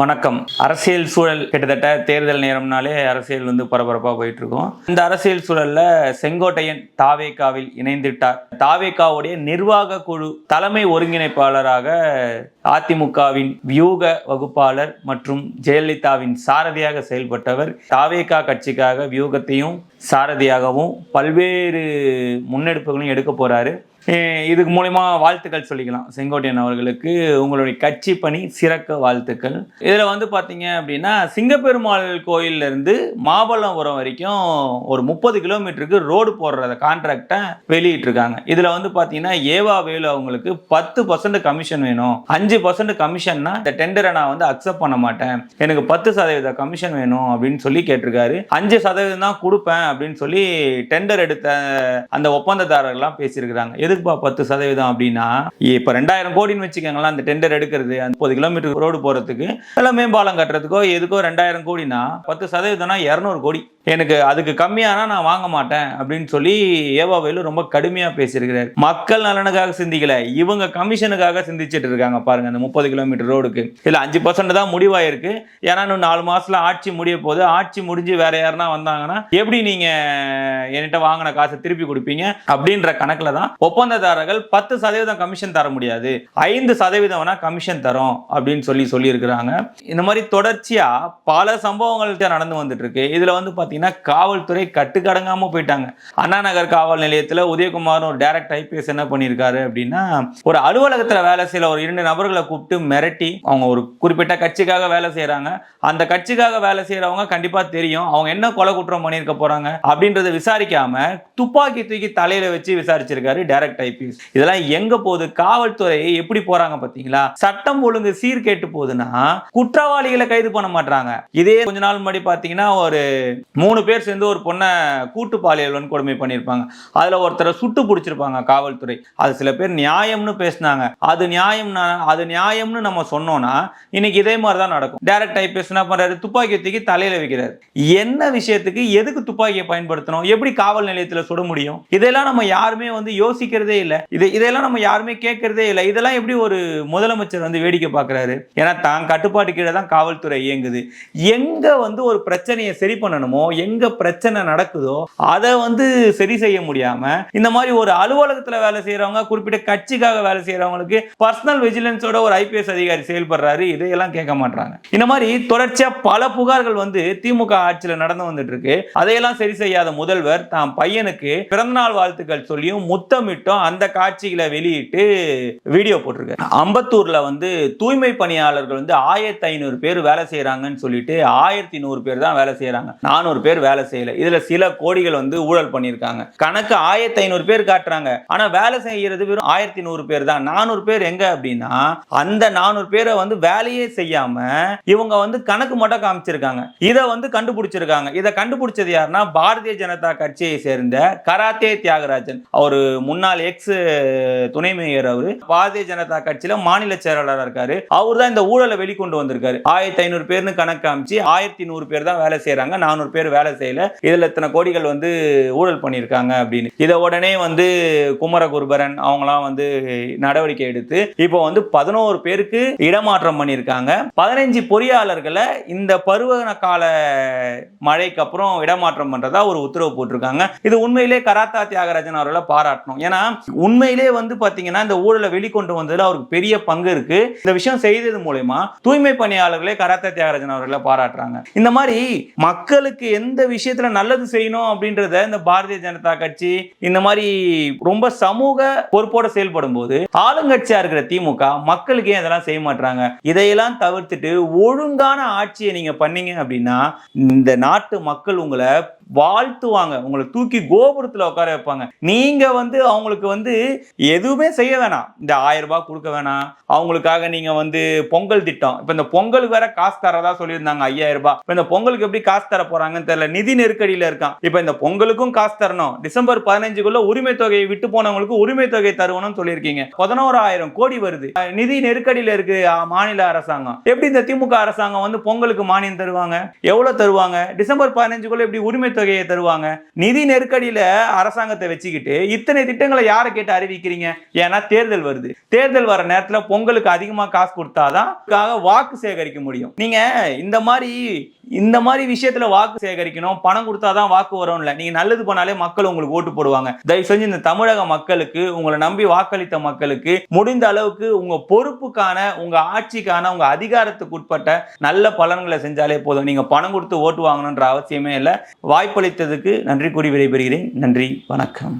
வணக்கம். அரசியல் சூழல் கிட்டத்தட்ட தேர்தல் நேரம்னாலே அரசியல் வந்து பரபரப்பாக போயிட்டு இருக்கும் இந்த அரசியல் சூழல்ல செங்கோட்டையன் தாவேகாவில் இணைந்துட்டார். தாவேகாவுடைய நிர்வாக குழு தலைமை ஒருங்கிணைப்பாளராக அதிமுகவின் வியூக வகுப்பாளர் மற்றும் ஜெயலலிதாவின் சாரதியாக செயல்பட்டவர். தாவேகா கட்சிக்காக வியூகத்தையும் சாரதியாகவும் பல்வேறு முன்னெடுப்புகளையும் எடுக்க போறாரு. இதுக்கு மூலிமா வாழ்த்துக்கள் சொல்லிக்கலாம். செங்கோட்டையன் அவர்களுக்கு உங்களுடைய கட்சி பணி சிறக்க வாழ்த்துக்கள். இதில் வந்து பார்த்தீங்க அப்படின்னா சிங்கப்பெருமாள் கோயிலிருந்து மாபல்லபுரம் வரைக்கும் ஒரு முப்பது கிலோமீட்டருக்கு ரோடு போடுற கான்ட்ராக்டை வெளியிட்டிருக்காங்க. இதில் வந்து பார்த்தீங்கன்னா ஏவா வேலு அவங்களுக்கு பத்து பர்சன்ட் கமிஷன் வேணும். அஞ்சு பர்சன்ட் கமிஷன்னா இந்த டெண்டரை நான் வந்து அக்செப்ட் பண்ண மாட்டேன். எனக்கு பத்து சதவீத கமிஷன் வேணும் அப்படின்னு சொல்லி கேட்டிருக்காரு. அஞ்சு சதவீதம் தான் கொடுப்பேன் அப்படின்னு சொல்லி டெண்டர் எடுத்த அந்த ஒப்பந்ததாரர்கள்லாம் பேசியிருக்கிறாங்க. எதுக்குப்பா பத்து சதவீதம் அப்படின்னா இப்போ ரெண்டாயிரம் கோடின்னு வச்சுக்கோங்களேன் அந்த டெண்டர் எடுக்கிறது அந்த முப்பது கிலோமீட்டர் ரோடு போகிறதுக்கு இல்லை மேம்பாலம் கட்டுறதுக்கோ எதுக்கோ ரெண்டாயிரம் கோடினா பத்து சதவீதம்னா இரநூறு கோடி. எனக்கு அதுக்கு கம்மியானா நான் வாங்க மாட்டேன் அப்படின்னு சொல்லி ஏவாவேலு ரொம்ப கடுமையாக பேசியிருக்கிறார். மக்கள் நலனுக்காக சிந்திக்கல. இவங்க கமிஷனுக்காக சிந்திச்சிட்டு இருக்காங்க பாருங்க அந்த முப்பது கிலோமீட்டர் ரோடுக்கு. இல்லை அஞ்சு பர்சன்ட் தான் முடிவாயிருக்கு. ஏன்னா இன்னும் நாலு மாசத்துல ஆட்சி முடிய போது ஆட்சி முடிஞ்சு வேற யாருன்னா வந்தாங்கன்னா எப்படி நீங்க என்கிட்ட வாங்கின காசை திருப்பி கொடுப்பீங்க அப்படின்ற கணக்குல தான் ஒப்பந்ததாரர்கள் பத்து சதவீதம் கமிஷன் தர முடியாது. ஐந்து சதவீதம் வேணா கமிஷன் தரும் அப்படின்னு சொல்லி சொல்லியிருக்கிறாங்க. இந்த மாதிரி தொடர்ச்சியா பல சம்பவங்கள்ட்ட நடந்து வந்துட்டு இருக்கு. இதுல வந்து பார்த்தீங்கன்னா காவல்துறை கட்டுக்கடங்காமல் போயிட்டாங்க. அண்ணா நகர் காவல் நிலையத்தில் உதயகுமார் ஒரு டைரக்ட் ஐபிஎஸ் என்ன பண்ணியிருக்காரு அப்படின்னா ஒரு அலுவலகத்தில் வேலை செய்யற ஒரு இரண்டு நபர்களை கூப்பிட்டு மிரட்டி அவங்க ஒரு குறிப்பிட்ட கட்சிக்காக வேலை செய்கிறாங்க அந்த கட்சிக்காக வேலை செய்யறவங்க கண்டிப்பாக தெரியும் அவங்க என்ன கொலை குற்றம் பண்ணியிருக்க போறாங்க அப்படின்றத விசாரிக்காம துப்பாக்கி தூக்கி தலையில் வச்சு விசாரிச்சிருக்காரு டைரக்ட் ஐபிஎஸ் இதெல்லாம் எங்க போகுது? காவல்துறை எப்படி போறாங்க பார்த்தீங்களா? சட்டம் ஒழுங்கு சீர்கேட்டு போகுதுன்னா குற்றவாளிகளை கைது பண்ண மாட்டாங்க இதே கொஞ்ச நாள் முன்னாடி பார்த்தீங்கன்னா ஒரு மூணு பேர் சேர்ந்து ஒரு பொண்ணை கூட்டு பாலியல் வன்கொடுமை பண்ணியிருப்பாங்க. அதில் ஒருத்தரை சுட்டு பிடிச்சிருப்பாங்க காவல்துறை. அது சில பேர் நியாயம்னு பேசினாங்க. அது நியாயம்னா அது நியாயம்னு நம்ம சொன்னோம்னா இன்னைக்கு இதே மாதிரி தான் நடக்கும் டைரக்ட் டைப் என்ன பண்றாரு? துப்பாக்கி தூக்கி தலையில் வைக்கிறாரு. என்ன விஷயத்துக்கு எதுக்கு துப்பாக்கியை பயன்படுத்தணும்? எப்படி காவல் நிலையத்தில் சுட முடியும்? இதெல்லாம் நம்ம யாருமே வந்து யோசிக்கிறதே இல்லை. இது இதெல்லாம் நம்ம யாருமே கேட்கறதே இல்லை. இதெல்லாம் எப்படி ஒரு முதலமைச்சர் வந்து வேடிக்கை பார்க்குறாரு ஏன்னா தான் கட்டுப்பாட்டு கீழே தான் காவல்துறை இயங்குது. எங்கே வந்து ஒரு பிரச்சனையை சரி பண்ணணுமோ எங்க பிரச்சனை நடக்குதோ அதை வந்து சரி செய்ய முடியாம இந்த மாதிரி ஒரு அலுவலகத்துல வேலை செய்யறவங்க குறிப்பிட்ட கட்சிக்காக வேலை செய்யறவங்களுக்கு பர்சனல் விஜிலன்ஸோட ஒரு ஐபிஎஸ் அதிகாரி செயல்படுறாரு. இதையெல்லாம் கேட்க மாட்டாங்க இந்த மாதிரி தொடர்ச்சியா பல புகார்கள் வந்து திமுக ஆட்சியில நடந்து வந்துட்டு இருக்கு அதையெல்லாம் சரி செய்யாத முதல்வர் தான் பையனுக்கு பிறந்தநாள் வாழ்த்துக்கள் சொல்லியும் முத்தமிட்டும் அந்த காட்சிகளை வெளியிட்டு வீடியோ போட்டிருக்காரு. அம்பத்தூர்ல வந்து தூய்மை பணியாளர்கள் வந்து ஆயிரத்தி ஐநூறு பேர் வேலை செய்யறாங்கன்னு சொல்லிட்டு ஆயிரத்தி நூறு பேர் தான் வேலை செய்யறாங்க நானூறு பேர் வேலை செய்யல. இதுல சில கோடிகள் வந்து ஊழல் பண்ணியிருக்காங்க. கணக்கு ஆயிரத்தி ஐநூறு பேர் காட்டுறாங்க. ஆனா வேலை செய்யறது வெறும் ஆயிரத்தி நூறு பேர் தான். நானூறு பேர் எங்க அப்படின்னா அந்த நானூறு பேரை வந்து வேலையே செய்யாம இவங்க வந்து கணக்கு மட்டும் காமிச்சிருக்காங்க. இதை வந்து கண்டுபிடிச்சிருக்காங்க. இதை கண்டுபிடிச்சது யாருன்னா பாரதிய ஜனதா கட்சியை சேர்ந்த கராத்தே தியாகராஜன். அவர் முன்னாள் எக்ஸ் துணை மேயர் அவரு. பாரதிய ஜனதா கட்சியில மாநில செயலாளராக இருக்காரு. அவர் தான் இந்த ஊழலை வெளிக்கொண்டு வந்திருக்காரு. ஆயிரத்தி ஐநூறு பேர்னு கணக்கு காமிச்சு ஆயிரத்தி நூறு பேர் தான் வேலை செய்யறாங்க நானூறு பேர் வேலை செய்யல. இதுல இத்தனை கோடிகள் வந்து ஊழல் பண்ணியிருக்காங்க அப்படின்னு. இதை உடனே வந்து குமரகுருபரன் அவங்களாம் வந்து நடவடிக்கை எடுத்து இப்போ வந்து பதினோரு பேருக்கு இடமாற்றம் பண்ணியிருக்காங்க. பதினஞ்சு பொறியாளர்களை இந்த பருவ கால மழைக்கு அப்புறம் இடமாற்றம் பண்றதா ஒரு உத்தரவு போட்டிருக்காங்க. இது உண்மையிலே கராத்தா தியாகராஜன் அவர்களை பாராட்டணும். ஏன்னா உண்மையிலே வந்து பாத்தீங்கன்னா இந்த ஊழலை வெளிக்கொண்டு வந்ததுல அவருக்கு பெரிய பங்கு இருக்கு. இந்த விஷயம் செய்தது மூலயமா தூய்மை பணியாளர்களே கராத்தா தியாகராஜன் அவர்களை பாராட்டுறாங்க. இந்த மாதிரி மக்களுக்கு எந்த விஷயத்துல நல்லது செய்யணும் அப்படின்றத இந்த பாரதிய ஜனதா கட்சி இந்த மாதிரி ரொம்ப சமூக பொறுப்போட செயல்படும் போது ஆளுங்கட்சியா இருக்கிற திமுக மக்களுக்கு ஏன் இதெல்லாம் செய்ய மாட்டாங்க இதையெல்லாம் தவிர்த்துட்டு ஒழுங்கான ஆட்சியை நீங்க பண்ணீங்க அப்படின்னா இந்த நாட்டு மக்கள் உங்களை வாழ்த்துவாங்க. உங்களை தூக்கி கோபுரத்துல உட்கார வைப்பாங்க. நீங்க வந்து அவங்களுக்கு வந்து எதுவுமே செய்ய வேணாம். இந்த ஆயிரம் ரூபாய் கொடுக்க வேணாம். அவங்களுக்காக நீங்க வந்து பொங்கல் திட்டம். இப்ப இந்த பொங்கலுக்கு வேற காசு தரதா சொல்லியிருந்தாங்க ஐயாயிரம் ரூபாய். இப்ப இந்த பொங்கலுக்கு எப்படி காசு தர போறாங்கன்னு தெரியல. நிதி நெருக்கடியில இருக்கான். இப்ப இந்த பொங்கலுக்கும் காசு தரணும். டிசம்பர் பதினஞ்சுக்குள்ள உரிமை தொகையை விட்டு போனவங்களுக்கு உரிமை தொகை தருவணும்னு சொல்லியிருக்கீங்க. பதினோராயிரம் கோடி வருது. நிதி நெருக்கடியில இருக்கு மாநில அரசாங்கம். எப்படி இந்த திமுக அரசாங்கம் வந்து பொங்கலுக்கு மானியம் தருவாங்க? எவ்வளவு தருவாங்க? டிசம்பர் பதினஞ்சுக்குள்ள எப்படி உரிமை தொகையை தருவாங்க. நிதி நெருக்கடியில அரசாங்கத்தை வச்சுக்கிட்டு இத்தனை திட்டங்களை யாரை கேட்டு அறிவிக்கிறீங்க? ஏன்னா தேர்தல் வருது. தேர்தல் வர நேரத்துல பொங்கலுக்கு அதிகமா காசு கொடுத்தாதான் வாக்கு சேகரிக்க முடியும். நீங்க இந்த மாதிரி இந்த மாதிரி விஷயத்துல வாக்கு சேகரிக்கணும். பணம் கொடுத்தாதான் வாக்கு வரும் நீங்க நல்லது பண்ணாலே மக்கள் உங்களுக்கு ஓட்டு போடுவாங்க. தயவு செஞ்சு இந்த தமிழக மக்களுக்கு உங்களை நம்பி வாக்களித்த மக்களுக்கு முடிந்த அளவுக்கு உங்க பொறுப்புக்கான உங்க ஆட்சிக்கான உங்க அதிகாரத்துக்கு உட்பட்ட நல்ல பலன்களை செஞ்சாலே போதும். நீங்க பணம் கொடுத்து ஓட்டு வாங்கணுன்ற அவசியமே இல்லை. வாய்ப்பு வாய்ப்பளித்ததுக்கு நன்றி கூறி விடைபெறுகிறேன். நன்றி வணக்கம்.